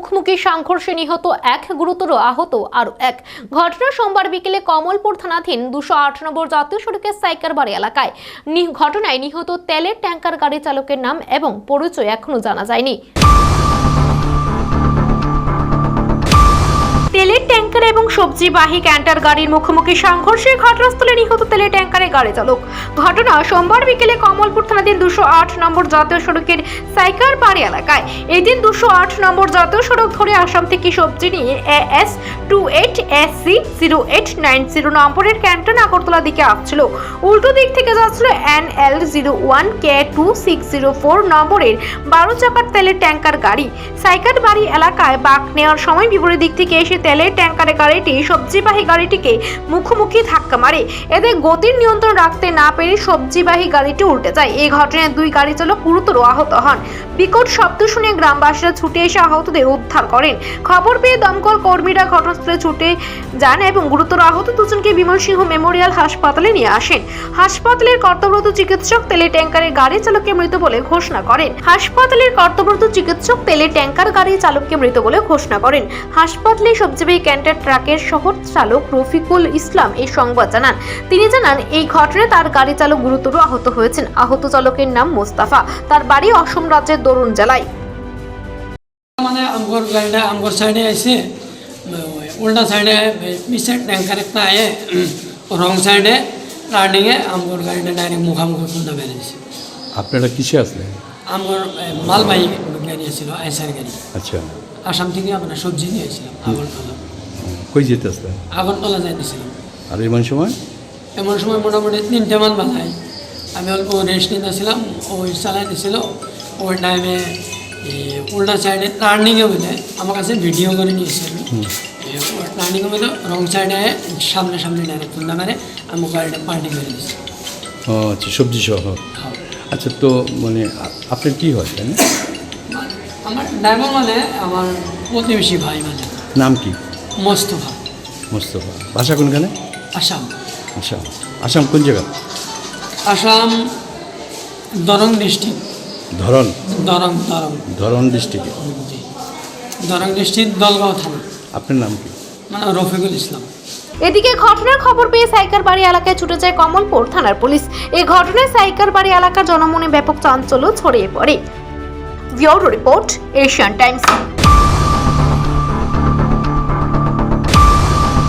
মুখোমুখি সংঘর্ষে নিহত এক গুরুতর আহত আরও এক। ঘটনা সোমবার বিকেলে কমলপুর থানাধীন দুশো আট নম্বর জাতীয় সড়কের সাইকারবাড়ি এলাকায়। ঘটনায় নিহত তেলের ট্যাঙ্কার গাড়ি চালকের নাম এবং পরিচয় এখনও জানা যায়নি। সবজিবাহী ক্যান্টার গাড়ির মুখোমুখি সংঘর্ষে ঘটনাস্থলে নিহত তেলের ট্যাঙ্কারে গাড়ি চালক। ঘটনা সোমবার বিকেলে কমলপুর থানাধীন দুশো আট নম্বর জাতীয় সড়কের সাইকার পাড়ি এলাকায়। এদিন দুশো আট নম্বর জাতীয় সড়ক ধরে আসাম থেকে সবজি নিয়ে A S two eight S C zero eight nine zero নম্বরের ক্যান্টন আগরতলা দিকে আসছিল। উল্টো দিক থেকে যাচ্ছিল N L zero one K two six zero four নম্বরের বারো চাকার তেলের ট্যাঙ্কার গাড়ি। সাইকার বাড়ি এলাকায় বাঁক নেওয়ার সময় বিপরীত দিক থেকে এসে তেলের ট্যাঙ্কারের গাড়িটি সবজিবাহী গাড়িটিকে মুখোমুখি ধাক্কা মারে। এতে গতির নিয়ন্ত্রণ রাখতে না পেরে সবজিবাহী গাড়িটি উল্টে যায়। এই ঘটনায় দুই গাড়ি চালক গুরুতর আহত হন। বিকট শব্দ শুনে গ্রামবাসীরা ছুটে এসে আহতদের উদ্ধার করেন। খবর পেয়ে দমকল কর্মীরা ঘটনাস্থলে ছুটে যান এবং গুরুতর আহত দুজনকে বিমল সিংহ মেমোরিয়াল হাসপাতালে নিয়ে আসেন। হাসপাতালের কর্তব্যরত চিকিৎসক তেলে ট্যাঙ্কারের গাড়ি চালককে মৃত বলে ঘোষণা করেন। হাসপাতালের কর্তব্যরত চিকিৎসক তেলে ট্যাঙ্কার গাড়ি চালককে মৃত বলে ঘোষণা করেন। হাসপাতালে সবজিবাহী ক্যান্টার ট্রাকের শহর চালক রফিকুল ইসলাম এই সংবাদ জানান। তিনি জানান এই ঘটনায় তার গাড়ি চালক গুরুতর আহত হয়েছেন। আহত চালকের নাম মোস্তাফা। তার বাড়ি অসম রাজ্যের দরুন জেলায়। মানে আমগর গাড়িটা আমগর সাইডে আইসে উল্টা সাইডে পিছের ট্যাঙ্কার একটা আয়ে রং সাইডে টার্নিংয়ে আমগর গাড়িটা ডাইরেক্ট মুখামুখি খুলতে আপনারা কিসে আসলেন? আমগর মালবাহী গাড়ি ছিল আইসার গাড়ি। আচ্ছা। আসাম থেকে আমরা সবজি নিয়ে আসছিলাম আগরতলা কই যেতে আসলেন আগরতলা যাইতেছিলাম আর এমন সময়? এমন সময় মোটামুটি তিনটে মান বাজায়। আমি অল্প রেস্ট নিতেছিলাম ওই চালাই দিছিল। ওই টাইমে উল্টা সাইডে টার্নিংয়ে বলে আমার কাছে ভিডিও করে নিয়েছিল টার্নিংয়ে বলে রং সাইডে সামনে সামনে ডাইরেক্ট তুলনা মেরে আমি গাড়িটা পাল্টি করে দিয়েছি। ও আচ্ছা সবজি সহ আচ্ছা তো মানে আপনার কি হয় আমার ড্রাইভার মানে আমার প্রতিবেশী ভাই মানে। নাম কি? মোস্তফা। মোস্তফা। ভাষা কোনখানে? আসাম। আসাম। আসাম কোন জায়গা? আসাম দরং ডিস্ট্রিক্ট। ধরন? দরং দরং। ধরন ডিস্ট্রিক্টে দরং ডিস্ট্রিক্ট দলগাঁও থানা। আপনার নাম কি? মানে রফিকুল ইসলাম। এদিকে ঘটনার খবর পেয়ে সাইকার বাড়ি এলাকায় ছুটে যায় কমলপুর থানার পুলিশ। এই ঘটনায় সাইকার বাড়ি এলাকার জনমনে ব্যাপক চাঞ্চল্য ছড়িয়ে পড়ে। Bureau report Asian Times.